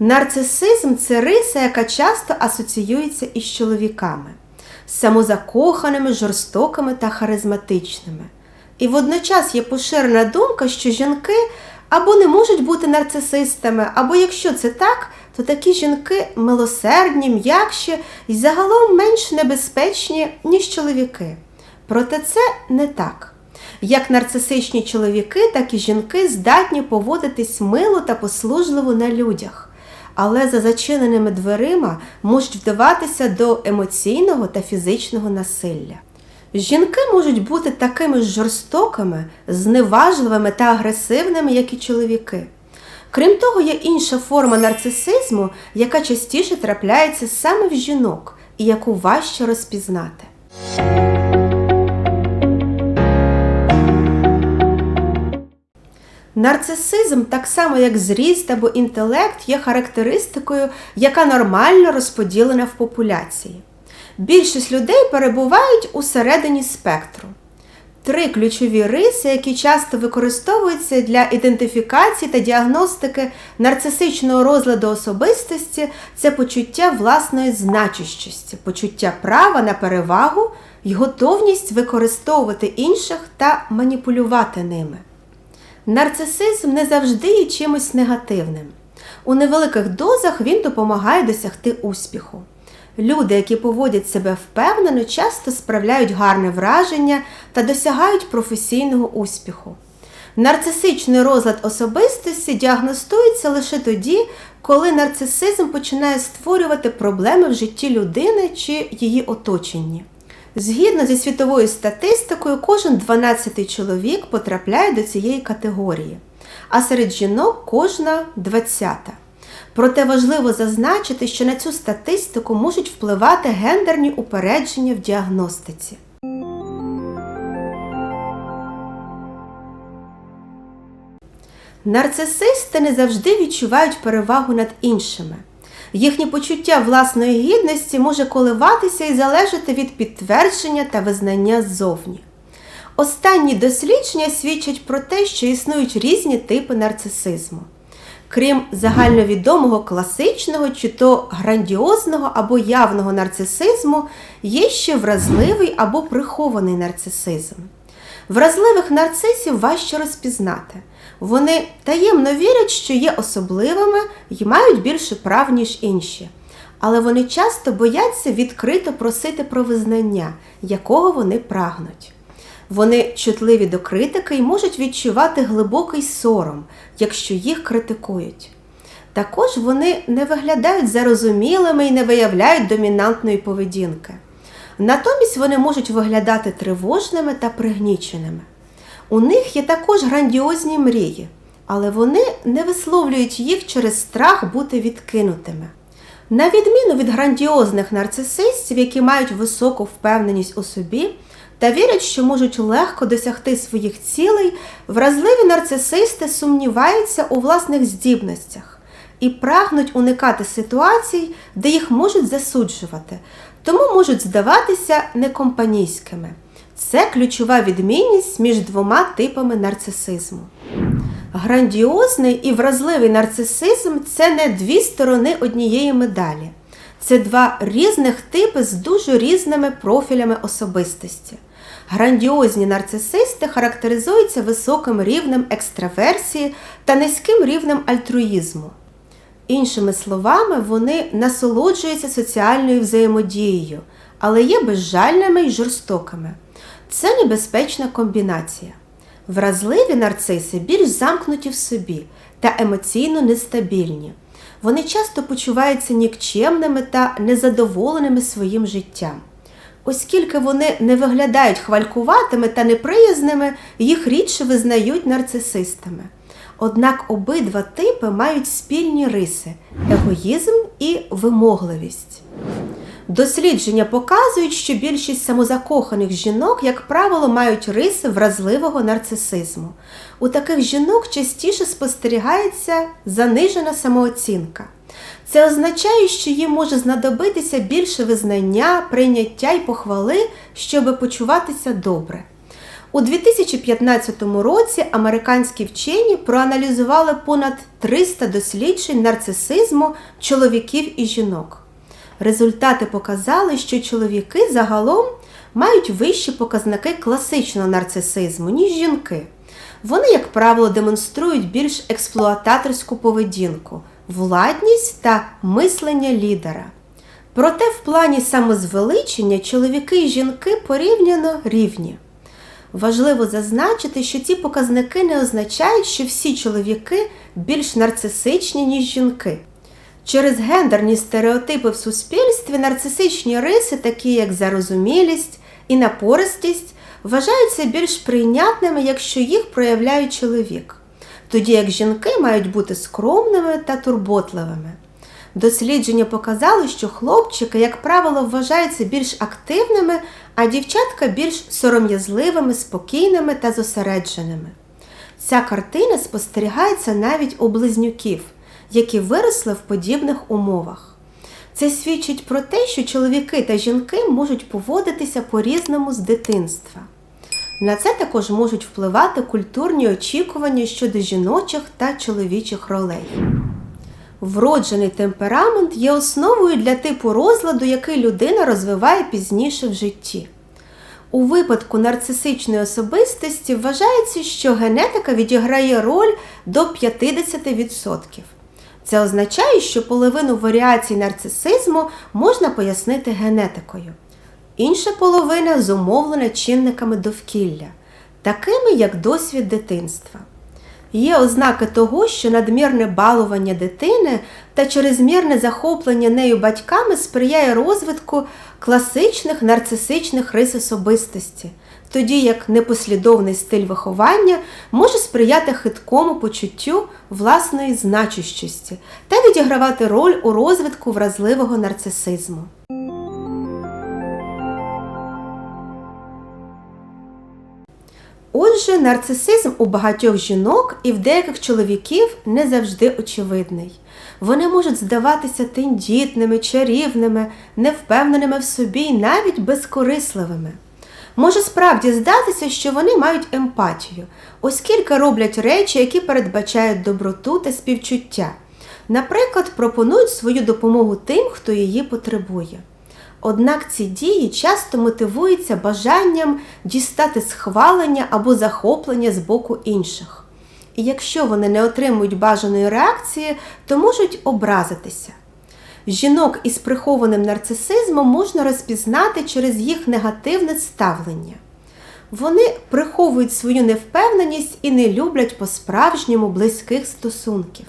Нарцисизм це риса, яка часто асоціюється із чоловіками, самозакоханими, жорстокими та харизматичними. І водночас є поширена думка, що жінки або не можуть бути нарцисистами, або якщо це так, то такі жінки милосердні, м'якші і загалом менш небезпечні, ніж чоловіки. Проте це не так. Як нарцисичні чоловіки, так і жінки здатні поводитись мило та послужливо на людях, але за зачиненими дверима можуть вдаватися до емоційного та фізичного насилля. Жінки можуть бути такими ж жорстокими, зневажливими та агресивними, як і чоловіки. Крім того, є інша форма нарцисизму, яка частіше трапляється саме в жінок і яку важче розпізнати. Нарцисизм, так само як зріст або інтелект, є характеристикою, яка нормально розподілена в популяції. Більшість людей перебувають у середині спектру. Три ключові риси, які часто використовуються для ідентифікації та діагностики нарцисичного розладу особистості, це почуття власної значущості, почуття права на перевагу і готовність використовувати інших та маніпулювати ними. Нарцисизм не завжди є чимось негативним. У невеликих дозах він допомагає досягти успіху. Люди, які поводять себе впевнено, часто справляють гарне враження та досягають професійного успіху. Нарцисичний розлад особистості діагностується лише тоді, коли нарцисизм починає створювати проблеми в житті людини чи її оточенні. Згідно зі світовою статистикою, кожен 12 чоловік потрапляє до цієї категорії, а серед жінок кожна 20. Проте важливо зазначити, що на цю статистику можуть впливати гендерні упередження в діагностиці. Нарцисисти не завжди відчувають перевагу над іншими. Їхнє почуття власної гідності може коливатися і залежати від підтвердження та визнання ззовні. Останні дослідження свідчать про те, що існують різні типи нарцисизму. Крім загальновідомого класичного чи то грандіозного або явного нарцисизму, є ще вразливий або прихований нарцисизм. Вразливих нарцисів важче розпізнати. Вони таємно вірять, що є особливими і мають більше прав, ніж інші. Але вони часто бояться відкрито просити про визнання, якого вони прагнуть. Вони чутливі до критики і можуть відчувати глибокий сором, якщо їх критикують. Також вони не виглядають зарозумілими і не виявляють домінантної поведінки. Натомість вони можуть виглядати тривожними та пригніченими. У них є також грандіозні мрії, але вони не висловлюють їх через страх бути відкинутими. На відміну від грандіозних нарцисистів, які мають високу впевненість у собі та вірять, що можуть легко досягти своїх цілей, вразливі нарцисисти сумніваються у власних здібностях і прагнуть уникати ситуацій, де їх можуть засуджувати, тому можуть здаватися некомпанійськими. Це ключова відмінність між двома типами нарцисизму. Грандіозний і вразливий нарцисизм це не дві сторони однієї медалі. Це два різних типи з дуже різними профілями особистості. Грандіозні нарцисисти характеризуються високим рівнем екстраверсії та низьким рівнем альтруїзму. Іншими словами, вони насолоджуються соціальною взаємодією, але є безжальними й жорстокими. Це небезпечна комбінація. Вразливі нарциси більш замкнуті в собі та емоційно нестабільні. Вони часто почуваються нікчемними та незадоволеними своїм життям. Оскільки вони не виглядають хвалькуватими та неприязними, їх рідше визнають нарцисистами. Однак обидва типи мають спільні риси егоїзм і вимогливість. Дослідження показують, що більшість самозакоханих жінок, як правило, мають риси вразливого нарцисизму. У таких жінок частіше спостерігається занижена самооцінка. Це означає, що їм може знадобитися більше визнання, прийняття й похвали, щоб почуватися добре. У 2015 році американські вчені проаналізували понад 300 досліджень нарцисизму чоловіків і жінок. Результати показали, що чоловіки загалом мають вищі показники класичного нарцисизму, ніж жінки. Вони, як правило, демонструють більш експлуататорську поведінку, владність та мислення лідера. Проте в плані самозвеличення чоловіки і жінки порівняно рівні. Важливо зазначити, що ці показники не означають, що всі чоловіки більш нарцисичні, ніж жінки. Через гендерні стереотипи в суспільстві нарцисичні риси, такі як зарозумілість і напористість, вважаються більш прийнятними, якщо їх проявляє чоловік, тоді як жінки мають бути скромними та турботливими. Дослідження показали, що хлопчики, як правило, вважаються більш активними, а дівчатка більш сором'язливими, спокійними та зосередженими. Ця картина спостерігається навіть у близнюків, які виросли в подібних умовах. Це свідчить про те, що чоловіки та жінки можуть поводитися по-різному з дитинства. На це також можуть впливати культурні очікування щодо жіночих та чоловічих ролей. Вроджений темперамент є основою для типу розладу, який людина розвиває пізніше в житті. У випадку нарцисичної особистості вважається, що генетика відіграє роль до 50%. Це означає, що половину варіацій нарцисизму можна пояснити генетикою. Інша половина зумовлена чинниками довкілля, такими як досвід дитинства. Є ознаки того, що надмірне балування дитини та чрезмірне захоплення нею батьками сприяє розвитку класичних нарцисичних рис особистості, тоді як непослідовний стиль виховання може сприяти хиткому почуттю власної значущості та відігравати роль у розвитку вразливого нарцисизму. Отже, нарцисизм у багатьох жінок і в деяких чоловіків не завжди очевидний. Вони можуть здаватися тендітними, чарівними, невпевненими в собі і навіть безкорисливими. Може справді здатися, що вони мають емпатію, оскільки роблять речі, які передбачають доброту та співчуття. Наприклад, пропонують свою допомогу тим, хто її потребує. Однак ці дії часто мотивуються бажанням дістати схвалення або захоплення з боку інших. І якщо вони не отримують бажаної реакції, то можуть образитися. Жінок із прихованим нарцисизмом можна розпізнати через їх негативне ставлення. Вони приховують свою невпевненість і не люблять по-справжньому близьких стосунків.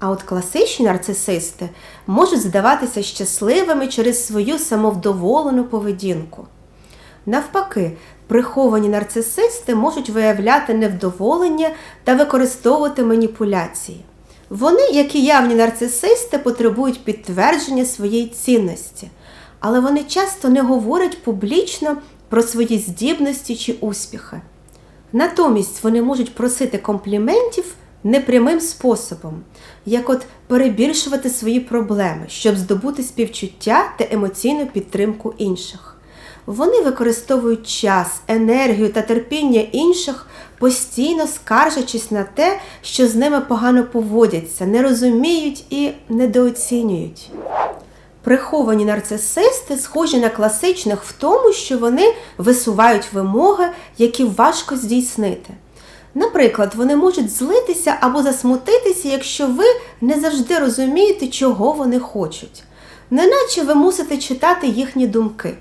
А от класичні нарцисисти можуть здаватися щасливими через свою самовдоволену поведінку. Навпаки, приховані нарцисисти можуть виявляти невдоволення та використовувати маніпуляції. Вони, як і явні нарцисисти, потребують підтвердження своєї цінності, але вони часто не говорять публічно про свої здібності чи успіхи. Натомість вони можуть просити компліментів непрямим способом, як от перебільшувати свої проблеми, щоб здобути співчуття та емоційну підтримку інших. Вони використовують час, енергію та терпіння інших, постійно скаржачись на те, що з ними погано поводяться, не розуміють і недооцінюють. Приховані нарцисисти схожі на класичних в тому, що вони висувають вимоги, які важко здійснити. Наприклад, вони можуть злитися або засмутитися, якщо ви не завжди розумієте, чого вони хочуть, неначе ви мусите читати їхні думки.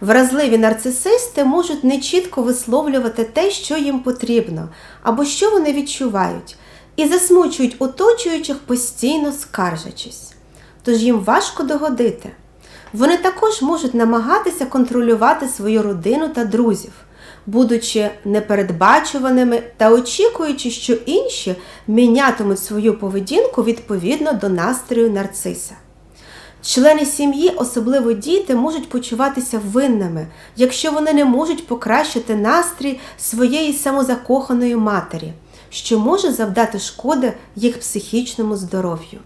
Вразливі нарцисисти можуть нечітко висловлювати те, що їм потрібно, або що вони відчувають, і засмучують оточуючих постійно скаржачись. Тож їм важко догодити. Вони також можуть намагатися контролювати свою родину та друзів будучи непередбачуваними та очікуючи, що інші мінятимуть свою поведінку відповідно до настрою нарциса. Члени сім'ї, особливо діти, можуть почуватися винними, якщо вони не можуть покращити настрій своєї самозакоханої матері, що може завдати шкоди їх психічному здоров'ю.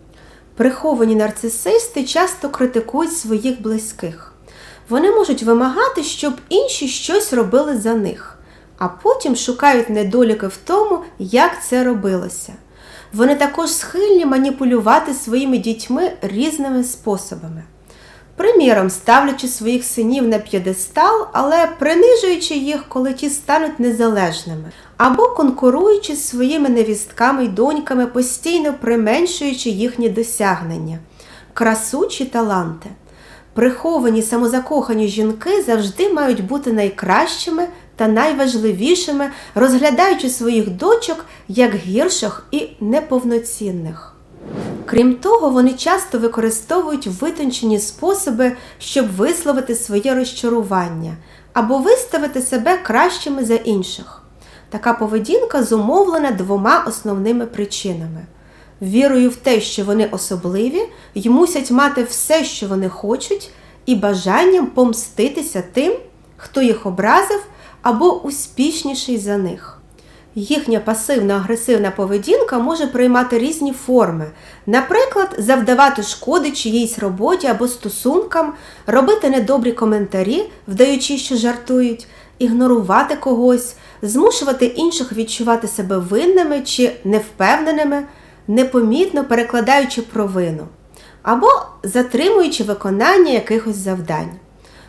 Приховані нарцисисти часто критикують своїх близьких. Вони можуть вимагати, щоб інші щось робили за них. а потім шукають недоліки в тому, як це робилося. Вони також схильні маніпулювати своїми дітьми різними способами. Приміром, ставлячи своїх синів на п'єдестал, але принижуючи їх, коли ті стануть незалежними, або конкуруючи з своїми невістками й доньками, постійно применшуючи їхні досягнення, красу чи таланти. Приховані самозакохані жінки завжди мають бути найкращими та найважливішими, розглядаючи своїх дочок як гірших і неповноцінних. Крім того, вони часто використовують витончені способи, щоб висловити своє розчарування або виставити себе кращими за інших. Така поведінка зумовлена двома основними причинами: вірою в те, що вони особливі й мусять мати все, що вони хочуть, і бажанням помститися тим, хто їх образив або успішніший за них. Їхня пасивна агресивна поведінка може приймати різні форми, наприклад, завдавати шкоди чиїйсь роботі або стосункам, робити недобрі коментарі, вдаючи, що жартують, ігнорувати когось, змушувати інших відчувати себе винними чи невпевненими, непомітно перекладаючи провину, або затримуючи виконання якихось завдань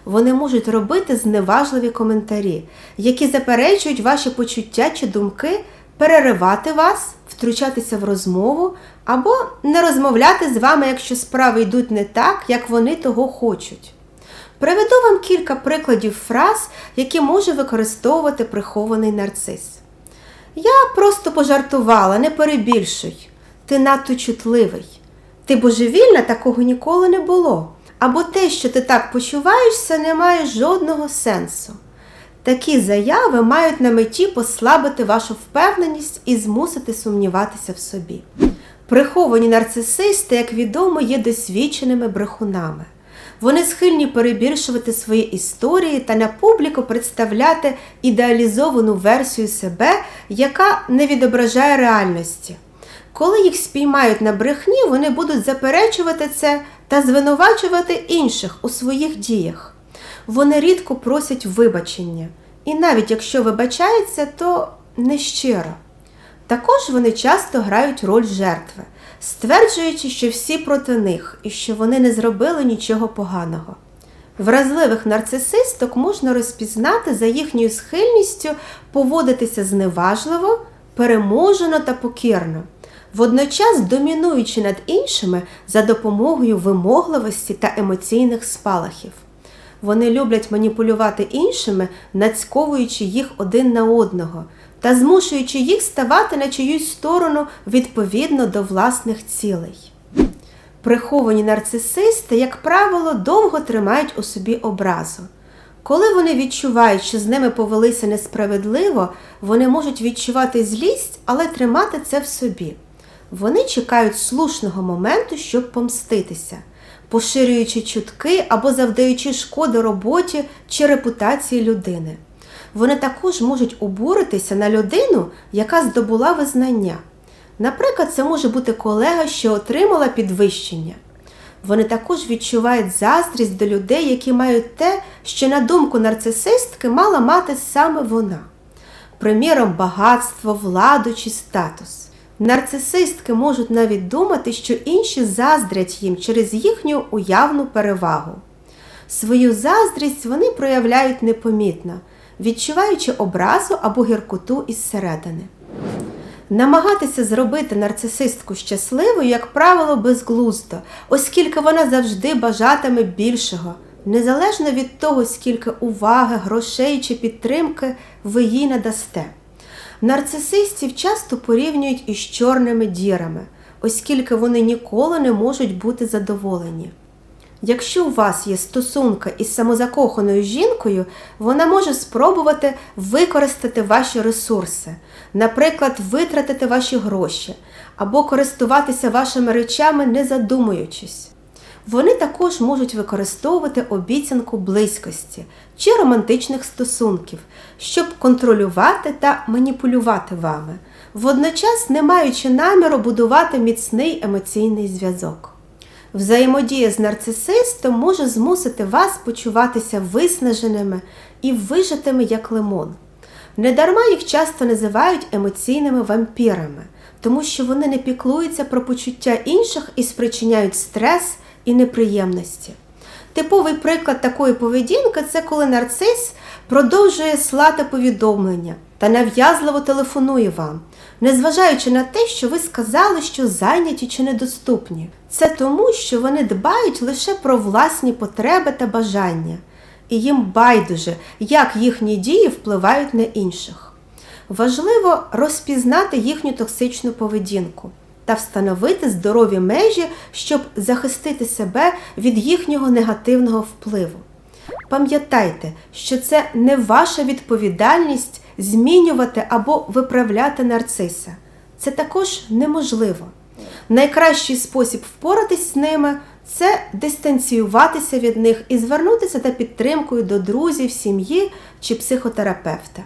вони можуть робити зневажливі коментарі, які заперечують ваші почуття чи думки, переривати вас, втручатися в розмову або не розмовляти з вами, якщо справи йдуть не так, як вони того хочуть. Приведу вам кілька прикладів фраз, які може використовувати прихований нарцис. Я просто пожартувала, не перебільшуй. Ти надто чутливий. Ти божевільна, такого ніколи не було або те, що ти так почуваєшся, не має жодного сенсу. Такі заяви мають на меті послабити вашу впевненість і змусити сумніватися в собі. Приховані нарцисисти, як відомо, є досвідченими брехунами. Вони схильні перебільшувати свої історії та на публіку представляти ідеалізовану версію себе, яка не відображає реальності. Коли їх спіймають на брехні, вони будуть заперечувати це та звинувачувати інших у своїх діях. Вони рідко просять вибачення, і навіть якщо вибачаються, то нещиро. Також вони часто грають роль жертви, стверджуючи, що всі проти них і що вони не зробили нічого поганого. Вразливих нарцисисток можна розпізнати за їхньою схильністю поводитися зневажливо, переможено та покірно водночас домінуючи над іншими за допомогою вимогливості та емоційних спалахів. Вони люблять маніпулювати іншими, нацьковуючи їх один на одного та змушуючи їх ставати на чиюсь сторону відповідно до власних цілей. Приховані нарцисисти, як правило, довго тримають у собі образу. Коли вони відчувають, що з ними повелися несправедливо, вони можуть відчувати злість, але тримати це в собі. Вони чекають слушного моменту, щоб помститися, поширюючи чутки або завдаючи шкоди роботі чи репутації людини. Вони також можуть обуритися на людину, яка здобула визнання. Наприклад, це може бути колега, що отримала підвищення. Вони також відчувають заздрість до людей, які мають те, що, на думку нарцисистки, мала мати саме вона. Приміром, багатство, владу чи статус. Нарцисистки можуть навіть думати, що інші заздрять їм через їхню уявну перевагу. Свою заздрість вони проявляють непомітно, відчуваючи образу або гіркоту із середини. Намагатися зробити нарцисистку щасливою, як правило, безглуздо, оскільки вона завжди бажатиме більшого, незалежно від того, скільки уваги, грошей чи підтримки ви їй надасте. Нарцисистів часто порівнюють із чорними дірами, оскільки вони ніколи не можуть бути задоволені. Якщо у вас є стосунка із самозакоханою жінкою, вона може спробувати використати ваші ресурси, наприклад, витратити ваші гроші або користуватися вашими речами, не задумуючись. Вони також можуть використовувати обіцянку близькості чи романтичних стосунків, щоб контролювати та маніпулювати вами, водночас не маючи наміру будувати міцний емоційний зв'язок. Взаємодія з нарцисистом може змусити вас почуватися виснаженими і вижитими як лимон. Недарма їх часто називають емоційними вампірами, тому що вони не піклуються про почуття інших і спричиняють стрес і неприємності. Типовий приклад такої поведінки це коли нарцис продовжує слати повідомлення та нав'язливо телефонує вам, незважаючи на те, що ви сказали, що зайняті чи недоступні. Це тому, що вони дбають лише про власні потреби та бажання, і їм байдуже, як їхні дії впливають на інших. Важливо розпізнати їхню токсичну поведінку та встановити здорові межі, щоб захистити себе від їхнього негативного впливу. Пам'ятайте, що це не ваша відповідальність змінювати або виправляти нарциса. Це також неможливо. Найкращий спосіб впоратись з ними це дистанціюватися від них і звернутися за підтримкою до друзів, сім'ї чи психотерапевта.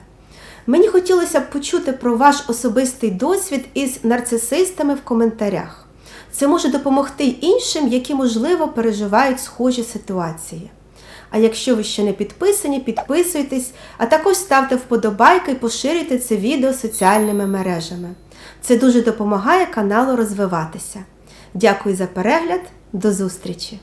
Мені хотілося б почути про ваш особистий досвід із нарцисистами в коментарях. Це може допомогти іншим, які, можливо, переживають схожі ситуації. А якщо ви ще не підписані, підписуйтесь, а також ставте вподобайки і поширюйте це відео соціальними мережами. Це дуже допомагає каналу розвиватися. Дякую за перегляд, до зустрічі!